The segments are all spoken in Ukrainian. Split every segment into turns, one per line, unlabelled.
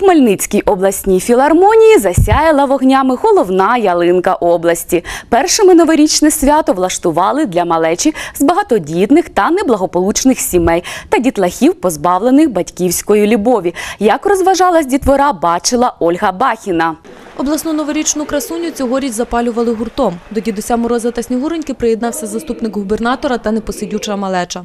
Хмельницькій обласній філармонії засяяла вогнями головна ялинка області. Першими новорічне свято влаштували для малечі з багатодітних та неблагополучних сімей та дітлахів, позбавлених батьківської любові. Як розважалась дітвора, бачила Ольга Бахіна.
Обласну новорічну красуню цьогоріч запалювали гуртом. До дідуся Мороза та Снігуроньки приєднався заступник губернатора та непосидюча малеча.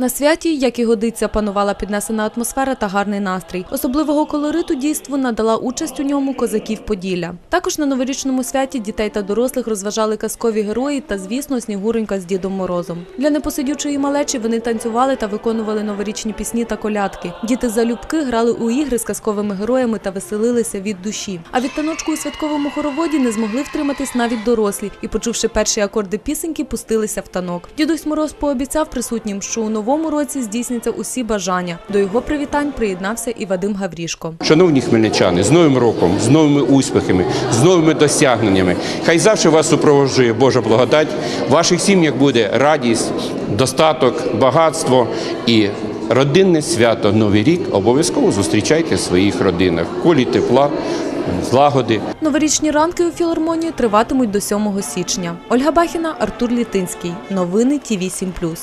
На святі, як і годиться, панувала піднесена атмосфера та гарний настрій. Особливого колориту дійству надала участь у ньому козаків Поділля. Також на новорічному святі дітей та дорослих розважали казкові герої та, звісно, Снігуренька з Дідом Морозом. Для непосидючої малечі вони танцювали та виконували новорічні пісні та колядки. Діти залюбки грали у ігри з казковими героями та веселилися від душі. А від таночку у святковому хороводі не змогли втриматись навіть дорослі і, почувши перші акорди пісеньки, пустилися в танок. Дідусь Мороз пообіцяв присутнім, що у новому році здійсняться усі бажання. До його привітань приєднався і Вадим Гаврішко.
Шановні хмельничани, з Новим роком, з новими успіхами, з новими досягненнями. Хай завжди вас супроводжує Божа благодать. В ваших сім'ях буде радість, достаток, багатство і родинне свято Новий рік. Обов'язково зустрічайте в своїх родинах. Колі тепла, злагоди.
Новорічні ранки у філармонії триватимуть до 7 січня. Ольга Бахіна, Артур Літинський. Новини ТІВІ 7+.